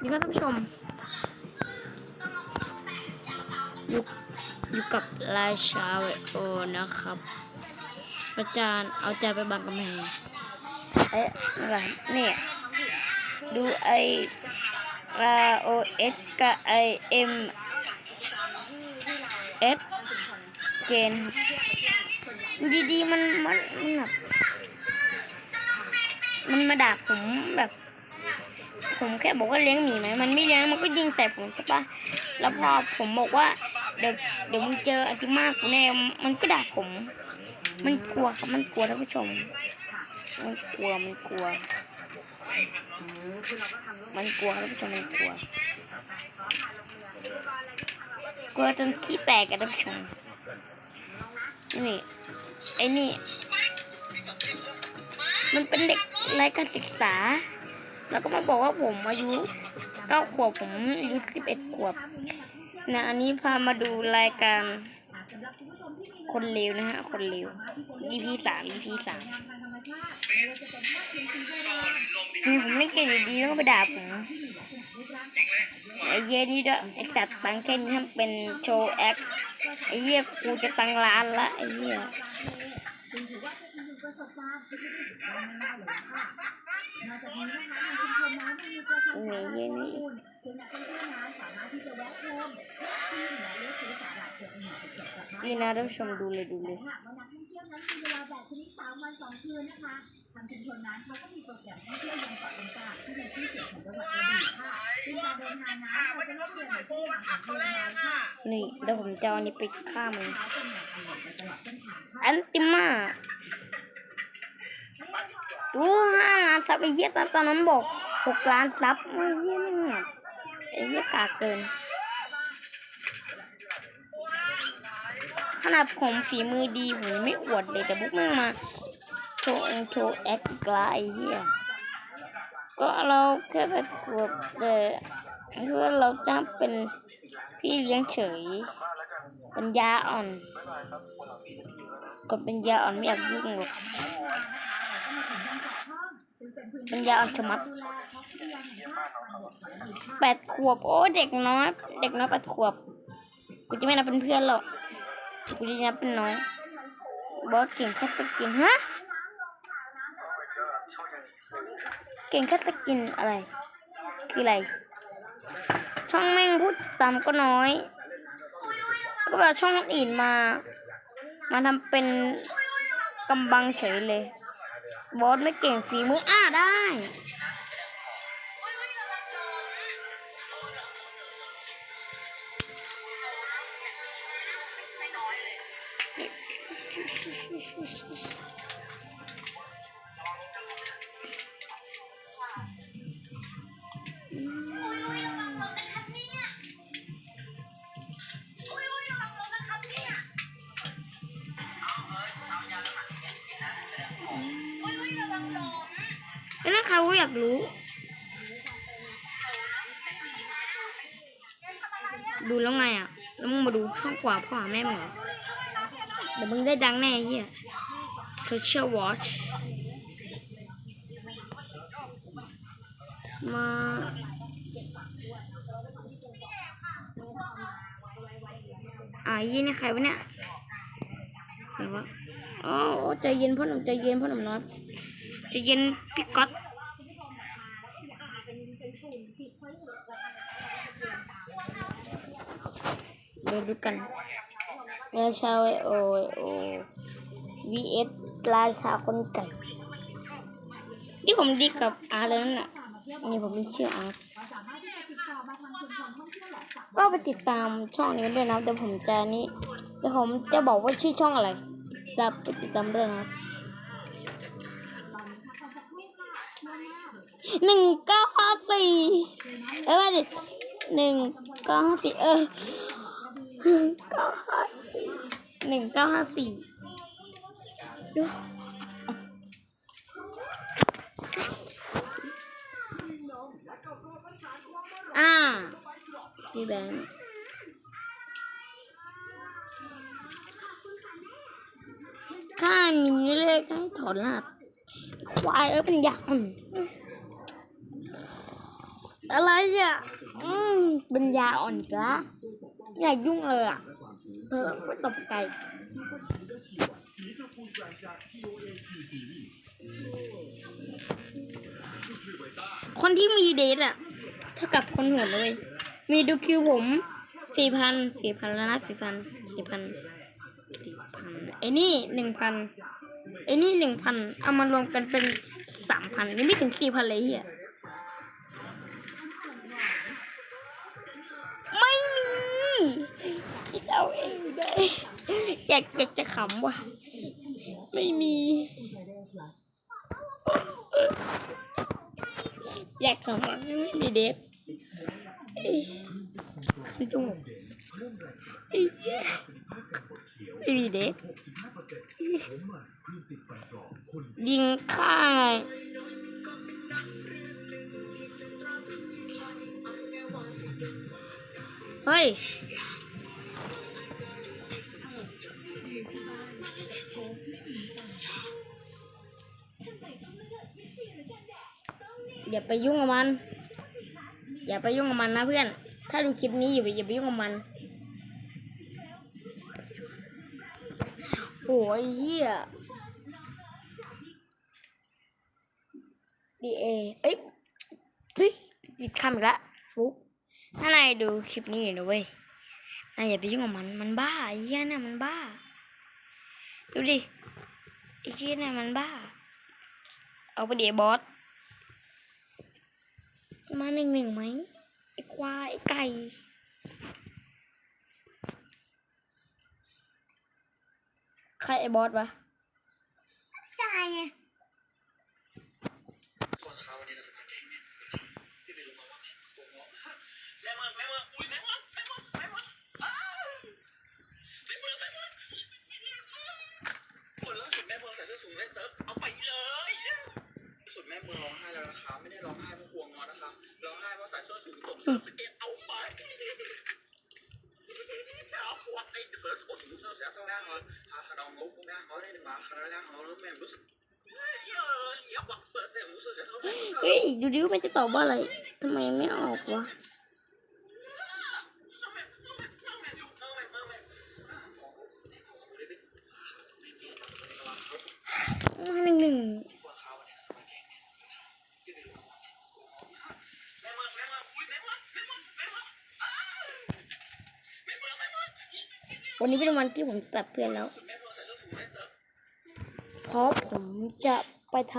นี่ก็ท่านผู้ชม อยู่อยู่กับราชาวโอนะครับอาจารย์เอาใจไปบังกำแพงเอ๊ะอะไรเนี่ย ดูไอ R O S กับ I M S เกนครับดีๆ มันมันมันแบบ มันมาด่าผมแบบ ผมแค่บอกว่าเลี้ยงหมีไหมมันไม่เลี้ยงมันก็ยิงใส่ผมใช่ปะแล้วพอผมบอกว่าเดี๋ยวเดี๋ยวมึงเจออาติมากูแน่มันก็ด่าผม มันกลัวครับมันกลัวท่านผู้ชม มันกลัวมันกลัว มันกลัวท่านผู้ชมมันกลัวกลัวจนขี้แตกกันท่านผู้ชมนี่ไอ้นี่ มันเป็นเด็กไร้การศึกษา แล้วก็มาบอกว่าผมอายุเก้าขวบผมอายุสิบเอ็ดขวบนะอันนี้พามาดูรายการคนเลวนะฮะ คนเลว EP สาม EP สามนี่ผมไม่เก่งอยู่ดีแล้วก็ไปด่าผมไอ้เหี้นี่ด้วยไอ้สัตว์ตังแค่นี้ทำเป็นโชว์แอคไอ้เหี้กูจะตังร้านละไอ้เย้ หี้ยเหนื่อยเย็นนี่ดีนะท่านผู้ชมดูเลยดูเลยหากว่านักท่องเที่ยวนั้นมีเวลาแบบชนิดสามวันสองคืนนะคะทางชุมชนนั้นเขาก็มีโปรแกรมท่องเที่ยวยังเกาะลังกาที่ในที่เสียของจังหวัดกระบี่ค่ะซึ่งการเดินทางนั้นเราจะต้องเดินทางที่ทางเรือค่ะนี่เดี๋ยวผมจะเอาอันนี้ไปฆ่ามันเท้าเป็นอย่างตลอดไปตลอดเส้นทางค่ะอันติมา ดูห้าล้านซับไอ้เหี้ยตอนตอนนั้นบอกหกล้านซับไอ้เหี้ยนี่แบบไอ้เหี้ยกากเกิน ขนาดผมฝีมือดีผมไม่อวดเลยแต่บุ๊กแม่งมาโชว์โชว์แอคกละไอ้เหี้ยก็เราแค่ไปขวบแต่เพื่อเราจ้างเป็นพี่เลี้ยงเฉยเป็นยาอ่อน คนเป็นยาอ่อนไม่อยากยุ่งหรอก ป็นยาอ่อนชะมัดแปดขวบ โอ้ เด็กน้อย เด็กน้อยแปดขวบ กูจะไม่นับเป็นเพื่อนหรอก กูจะนับเป็นน้อง บอสเก่งแค่สกินฮะ เก่งแค่สกินอะไร คืออะไร ช่องแม่งพูดตามก็น้อย ก็แบบช่องอื่นมา มาทำเป็นกำบังเฉยเลย บอสไม่เก่งฝีมืออ้าได้ แล้วถ้าใคราอยากรู้ ดูแล้วไงอะ แล้วมึงมาดูช่องขวาพ่อหาแม่มึงเหรอเดี๋ยวมึงได้ดังแน่เฮีย Social Watch มาอ่ายี่นี่ใครวะเนี่ยไหนวะอ๋อใจเย็นพ่อหนุ่มใจเย็นพ่อหนุ่มน้อยใจเย็นพี่ก๊อต ดูกันราชาไวโอไวโอ vs ราชาคนไก่ที่ผมดีกับอาร์เลยนั่นน่ะนี่ผมมีชื่ออาร์ก็ไปติดตามช่องนี้ด้วยนะแต่ผมจะนี้แต่ผมจะบอกว่าชื่อช่องอะไรจะไปติดตามด้วยนะหนึ่งเก้าห้าสี่เอ้ยไม่ดิหนึ่งเก้าห้าสี่เออ หนึ่งเก้าห้าสี่หนึ่งเก้าห้าสี่อ่าพี่แบงค์ถ้ามีเลขให้ถอนรหัสควายเอ้ยเป็นยาอ่อนอะไรอะ อืมป็นยาอ่อนจ้ะ อยากยุ่งเลยอะเธอไปตบไก่คนที่มีเดทอะ เท่ากับคนหัวเลย มีดูคิวผมสี่พันสี่พันแล้วนะสี่พันสี่พันสี่พันไอ้นี่หนึ่งพันไอ้นี่หนึ่งพันเอามารวมกันเป็นสามพันยังไม่ถึงสี่พันเลยเฮีย เอาเองได้อยากอยากจะขำว่ะ ไม่มี อยากขำว่ะไม่มีเดทเอ้ยจุงเอ้ยไม่มีเดทยิงข้างเฮ้ย อย่าไปยุ่งกับมัน อย่าไปยุ่งกับมันนะเพื่อน ถ้าดูคลิปนี้อยู่อย่าไปยุ่งกับมัน โอ้ยเหี้ยดีเอเอ้ยเฮ้ยติดคำอีกแล้วฟุกถ้านายดูคลิปนี้อยู่นะเว้ยนายอย่าไปยุ่งกับมันมันบ้าไอ้เหี้ยน่ะมันบ้า ดูดิไอ้เหี้ยน่ะมันบ้า เอาไปเดี๋ยวบอส มาหนึ่งหนึ่งไหมไอ้ควายไอ้ไก่ใครไอ้บอสวะใช่ไงคนล่าสุดแม่เมืองใส่เสื้อสูงเล่นเซิร์ฟเอาไปเลยสุดแม่เมืองร้องไห้แล้วนะคะไม่ได้ร้องไห้เพราะ ร้องไห้เพราะใส่เสื้อสูงตกสเก็ตเอาไปเอาไว้เฟิร์สโอ้สูงเสียสองแรงเหรอหาขนมงงแรงเขาได้มาขนาดแล้วเขาแม่รู้สึกเฮ้ยดูดิว่ามันจะตอบว่าอะไรทำไมไม่ออกวะมาหนึ่งหนึ่ง วันนี้เป็นวันที่ผมตัดเพื่อนแล้ว เพราะผมจะไปท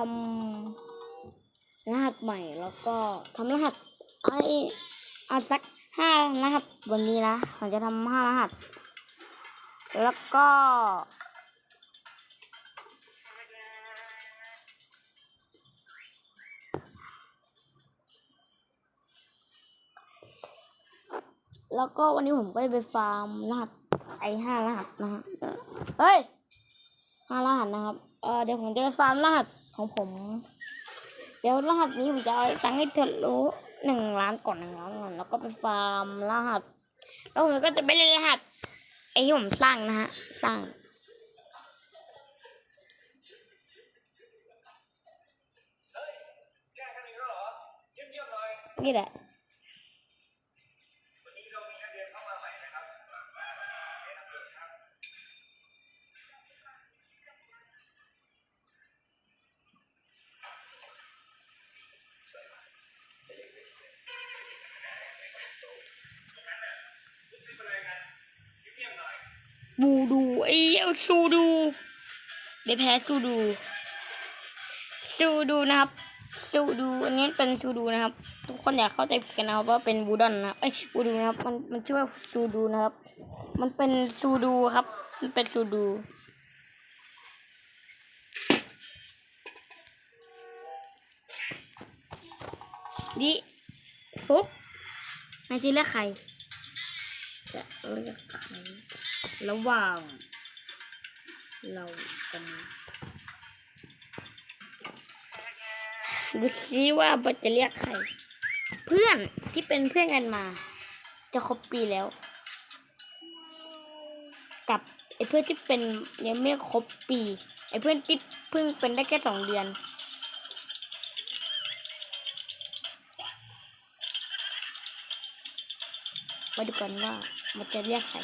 ำรหัสใหม่แล้วก็ทำรหัสไอเอาสักห้ารหัสวันนี้นะผมจะทำห้ารหัส แล้วก็ แล้วก็วันนี้ผมก็จะไปฟาร์มรหัส ห้ารหัสนะฮะเออเฮ้ยห้ารหัสนะครับเออเดี๋ยวผมจะไปฟาร์มรหัสของผม เดี๋ยวรหัสนี้ผมจะเอาตังค์ให้เธอรู้หนึ่งล้านก่อนหนึ่งล้านก่อนแล้วก็ไปฟาร์มรหัส แล้วผมก็จะไปเล่นรหัสไอที่ผมสร้างนะฮะสร้างนี่แหละ บูดู ไอ้เหี้ยซูดูเดี๋ยวแพ้ซูดูซูดูนะครับซูดูอันนี้เป็นซูดูนะครับ ทุกคนอย่าเข้าใจผิดกันนะครับว่าเป็นบูดอนนะเอ้ยบูดูนะครับมันมันชื่อว่าซูดูนะครับ มันเป็นซูดูครับ มันเป็นซูดูดิฟุกนายจะเลือกใคร จะเลือกใครระหว่าง เรากันดูซิว่าบัจะเรียกใคร เพื่อนที่เป็นเพื่อนกันมา จะครบปีแล้ว กับไอ้เพื่อนที่เป็นยังไม่ครบปีไอ้เพื่อนที่เพิ่งเป็นได้แค่สองเดือน มาดูกันว่ามันจะเรียกใคร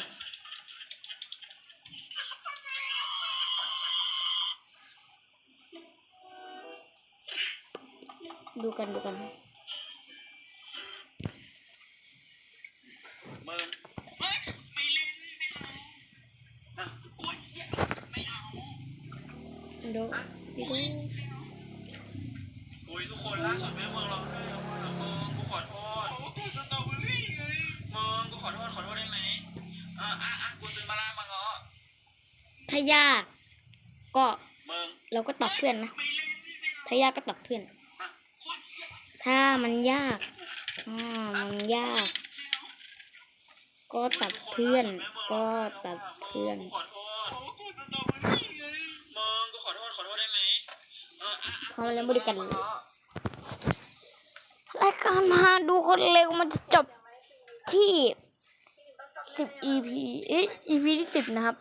ยไม่เอาดูดูโอ้ยทุกคนล่าสุดแม่เมืองร้องไห้แล้วว่ามึงกูขอโทษกูสตรอเบอรี่ไงมึงกูขอโทษขอโทษได้ไหมอะอะอะกูซื้อมาล่ามาง้อถ้ายากก็มึงเราก็ตอบเพื่อนนะไม่เล่นไม่เอาถ้ายากก็ตอบเพื่อนอะโอ๊ยเหี้ย ถ้ามันยาก อ่า มันยาก ก็ตัดเพื่อน ก็ตัดเพื่อน ขอโทษกูสตรอเบอรี่ไงมึงกูขอโทษ ขอโทษได้ไหมเอออะอะพอแล้วบริการรายการมาดูคนเร็วมันจะจบที่สิบ EP เอ๊ะ EP ที่สิบนะครับ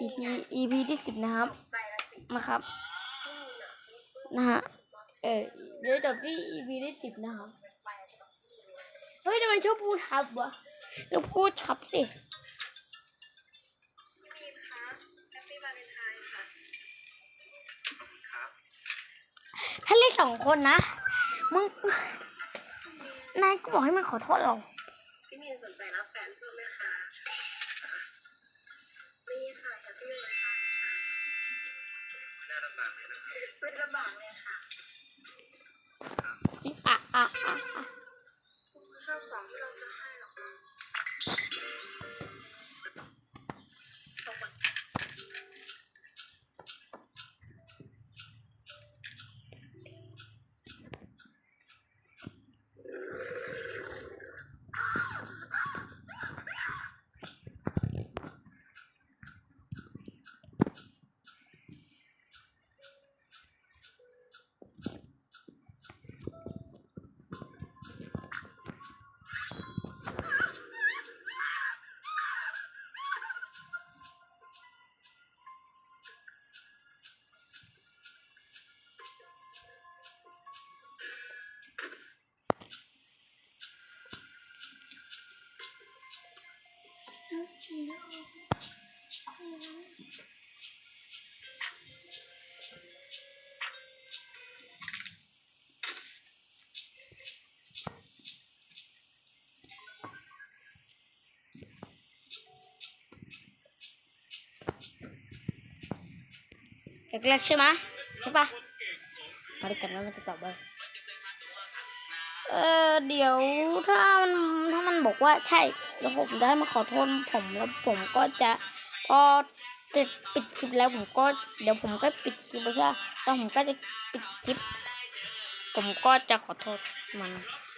EP EP ที่สิบนะครับ นะครับ นะฮะ เออ เดี๋ยวจบที่ EP ที่สิบนะครับ เฮ้ยทำไมชอบพูดทับวะก็พูดทับสิครับถ้าเล่นสองคนนะ มึง นายก็บอกให้มันขอโทษเรา พี่มีนสนใจรับแฟนเพิ่มไหมคะนี่ค่ะแฮปปี้วันไทน์ค่ะไม่น่าลำบากเลยนะครับไม่ลำบากเลยค่ะ อะอะอ่ แรกๆใช่ไหมใช่ปะมาดูกันว่ามันจะตอบว่าเออเดี๋ยวถ้ามันถ้ามันบอกว่าใช่แล้วผมได้มาขอโทษผมแล้วผมก็จะพอจะปิดคลิปแล้วผมก็เดี๋ยวผมก็ปิดคลิปใช่ปะแล้วผมก็จะปิดคลิป ผมก็จะขอโทษมัน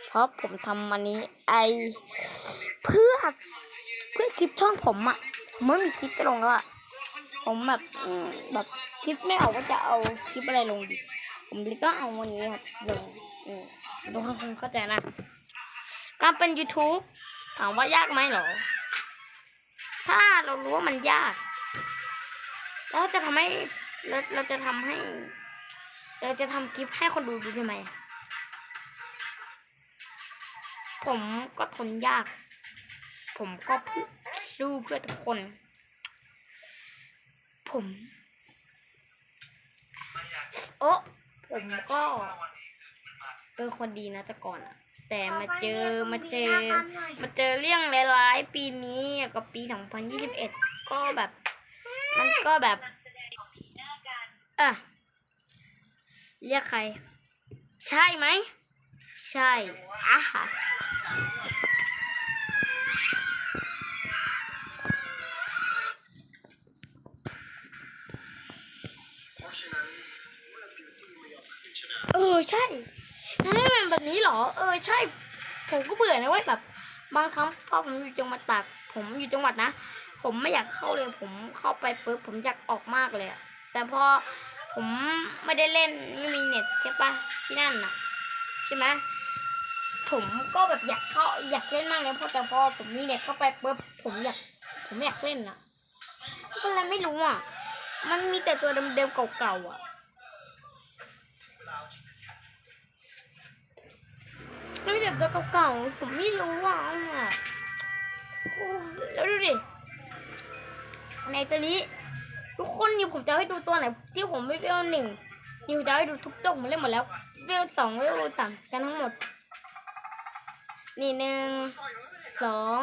เพราะผมทำมันนี้ไอเพื่อเพื่อคลิปช่องผมอะมไม่มีคลิปจะลงแล้วอะ ผมแบบแบบคิดไม่ออกว่าจะเอาคลิปอะไรลงดีผมเลยต้องเอาวันนี้ครับลงอืมทุกคนเข้าใจนะ การเป็น YouTube ถามว่ายากไหมหรอ ถ้าเรารู้ว่ามันยาก แล้วจะทำให้เราเราจะทำให้ เราจะทำคลิปให้คนดูดูทำไมผมก็ทนยาก ผมก็สู้เพื่อทุกคน ผม โอ้ผมก็เป็นคนดีนะแต่ก่อนอะแต่มาเจอมาเจอ มาเจอเรื่องร้ายๆปีนี้กับปี 2021 ก็แบบ มันก็แบบอะเรียกใคร ใช่ไหม ใช่อะฮะ นี้เหรอ เออใช่ ผมก็เบื่อนะเว้ยแบบ บางครั้งพอผมอยู่จังหวัดตากผมอยู่จังหวัดนะ ผมไม่อยากเข้าเลย ผมเข้าไปปุ๊บผมอยากออกมากเลยแต่พอผมไม่ได้เล่นไม่มีเน็ตใช่ปะที่นั่นน่ะใช่ไหมผมก็แบบอยากเข้าอยากเล่นมากเลยเพราะแต่พอผมมีเน็ตเข้าไปปุ๊บผมอยากผมอยากเล่นอะก็เลยไม่รู้อะ มันมีแต่ตัวเดิมๆเก่าๆอะ มันมีแตัวเก่าๆผมไม่รู้อะโอ้แล้วดูดิในตัวนี้ ทุกคนนี่ผมจะให้ดูตัวไหน ที่ผมไม่เวลหนึ่งนี่ผมจะให้ดูทุกตัวผมเล่นหมดแล้วเวลสองเวลสามกันทั้งหมด นี่หนึ่งสอง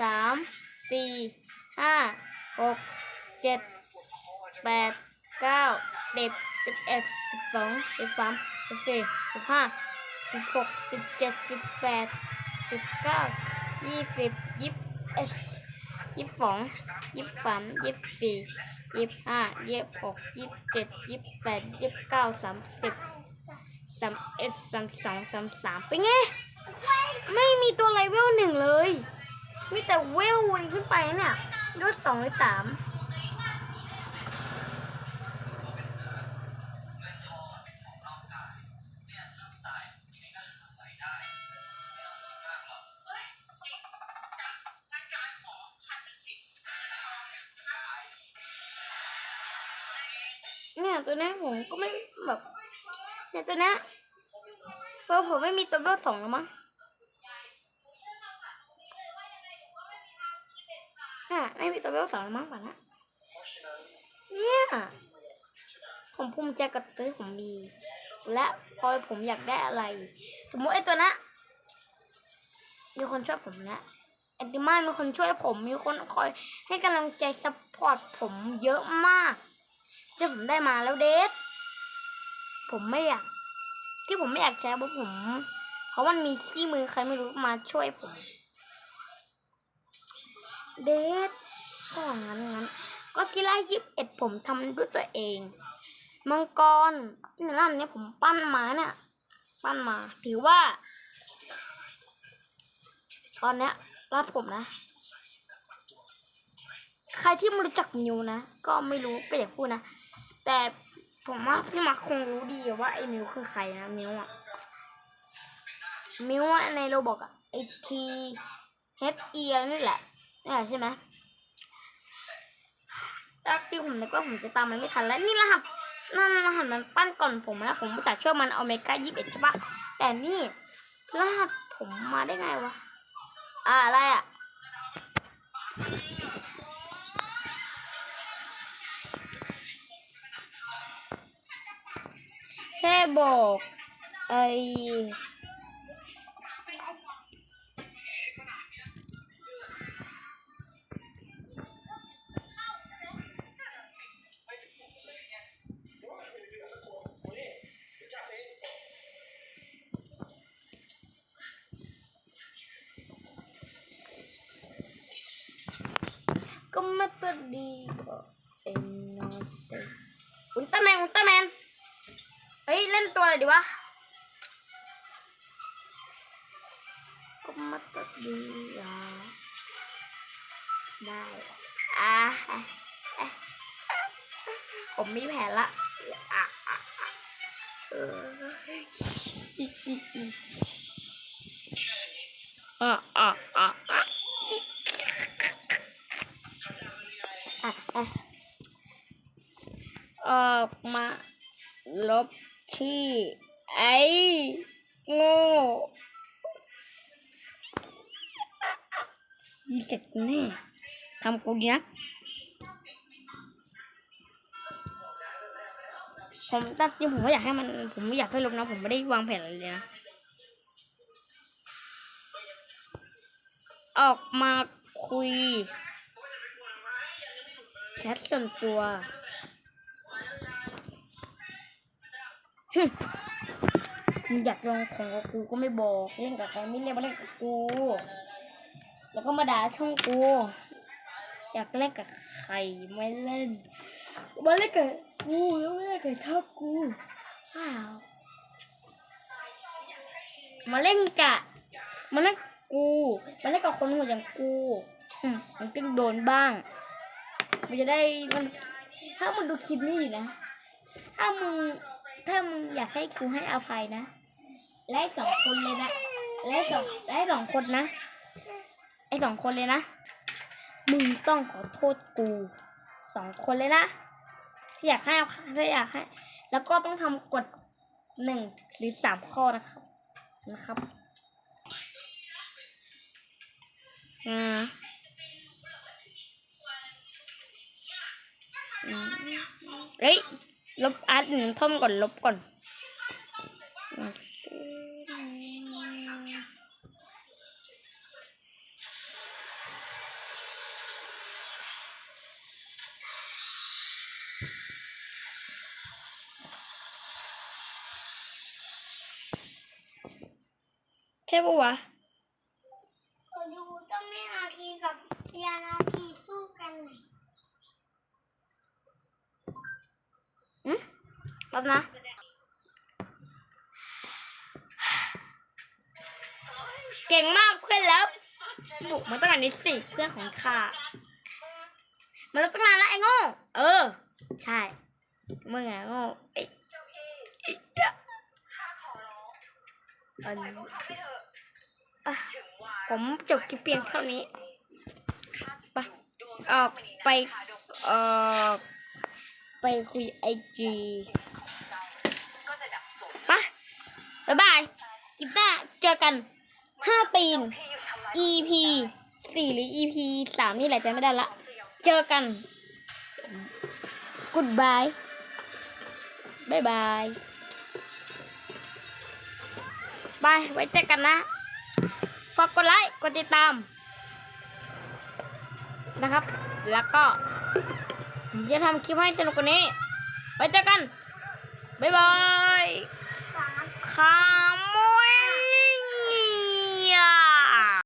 สามสี่ห้าหกเจ็ดแปดเก้าสิบสิบเอ็ดสิบสองสิบสามสิบสี่สิบห้า สิบหกสิบเจ็ดสิบแปดสิบเก้ายี่สิบยี่สิบเอ็ดยี่สิบสองยี่สิบสามยี่สิบสี่ยี่สิบห้ายี่สิบหกยี่สิบเจ็ดยี่สิบแปดยี่สิบเก้าสามสิบสามเอ็ดสามสองสามสามเป็นไง ไม่มีตัวไรเวลหนึ่งเลย มีแต่เวลวนขึ้นไปเนี่ยยศสองหรือสาม ตัวเนี้ยผมก็ไม่แบบเนี่ยตัวนี้ยเวลผมไม่มีตัวเวลสองแล้วมั้งอะไม่มีตัวเวลสองแล้วมั้งป่ะนะเนี่ยผมภูมิใจกับตัวที่ผมมี และพอผมอยากได้อะไร สมมติไอ้ตัวนะมีคนช่วยผมนะแอนติมามีคนช่วยผม มีคนคอยให้กำลังใจซัพพอร์ตผมเยอะมาก จะผมได้มาแล้วเดทผมไม่อยาก ที่ผมไม่อยากใช้เพราะผม เพราะมันมีขี้มือใครไม่รู้มาช่วยผม เดทก็งั้นงั้นก็ซิล่ายิบเอ็ดผมทำด้วยตัวเอง มังกรนี่นั่นเนี่ยผมปั้นมาเนี่ยปั้นมา ถือว่า ตอนเนี้ยรับผมนะ ใครที่ไม่รู้จักมิวนะ ก็ไม่รู้ก็อย่าพูดนะ แต่ผมว่าพี่มักคงรู้ดีว่าไอ้มิวคือใครนะมิวอะมิวอะในโรบอกอะไอทีเฮดเอียนี่แหละนี่แหละใช่ไหมแต่ที่ผมนึกว่าผมจะตามมันไม่ทันแล้วนี่รหัสนั่นรหัสมันปั้นก่อนผมนะผมอุตส่าห์ช่วยมันเอาเมกายี่สิบเอ็ดใช่ปะแต่นี่รหัสผมมาได้ไงวะอ่าอะไรอะ แค่ ผมมีแผนละอะอะอะอออะอะอะอะอะอะออกมาลบที่ ไอ้โง่ยี่เสร็จแน่ทำกูยัก ผมตั้งจริงผมไม่อยากให้มัน ผมไม่อยากให้ลบนะ ผมไม่ได้วางแผนอะไรเลยนะ ออกมาคุยแชทส่วนตัวมึงอยากลองของกับกูก็ไม่บอกเล่นกับใครไม่เล่นมาเล่นกับกู แล้วก็มาด่าช่องกู อยากเล่นกับใครไม่เล่นมาเล่นกับ กูแล้วไม่เล่นกับท็อปกูว้าวมาเล่นกับมาเล่นกูมาเล่นกับคนหัวอย่างกูอืมมันต้องโดนบ้าง มันจะได้มัน ถ้ามึงดูคลิปนี้อยู่นะ ถ้ามึงถ้ามึงอยากให้กูให้อภัยนะและไอ้สองคนเลยนะและไอ้สองและไอ้สองคนนะไอ้สองคนเลยนะ มึงต้องขอโทษกูสองคนเลยนะ ถ้าอยากให้ถ้าอยากให้ แล้วก็ต้องทำกฎหนึ่งหรือสามข้อนะครับ นะครับ อ่าเฮ้ย ลบอัดหนึ่งท่อมก่อน ลบก่อน ใช่ปะวะขอดูเจ้าแม่นาคีกับพญานาคีสู้กันหน่อยแป๊บนะเก่งมากเพื่อนแล้วบุกมาตั้งแต่นิดสิเพื่อนของข้ามาแล้วตั้งนานแล้วไอ้โง่เออ ใช่มึงไงโง่ไอ้ไอ้เหี้ย อันอะผมจบคลิปเพียงเท่านี้ไปออกไปเอ่อไปคุยไอจีไปบ๊ายบายคลิปหน้าเจอกันห้าตีน EP สี่หรือ EP สามนี่แหละจำไม่ได้ละ เจอกัน Goodbye บาย บายบายไว้เจอกันนะฝากกดไลค์กดติดตาม นะครับ แล้วก็ผมจะทำคลิปให้สนุกกว่านี้ ไว้เจอกัน บ๊ายบายสามคำ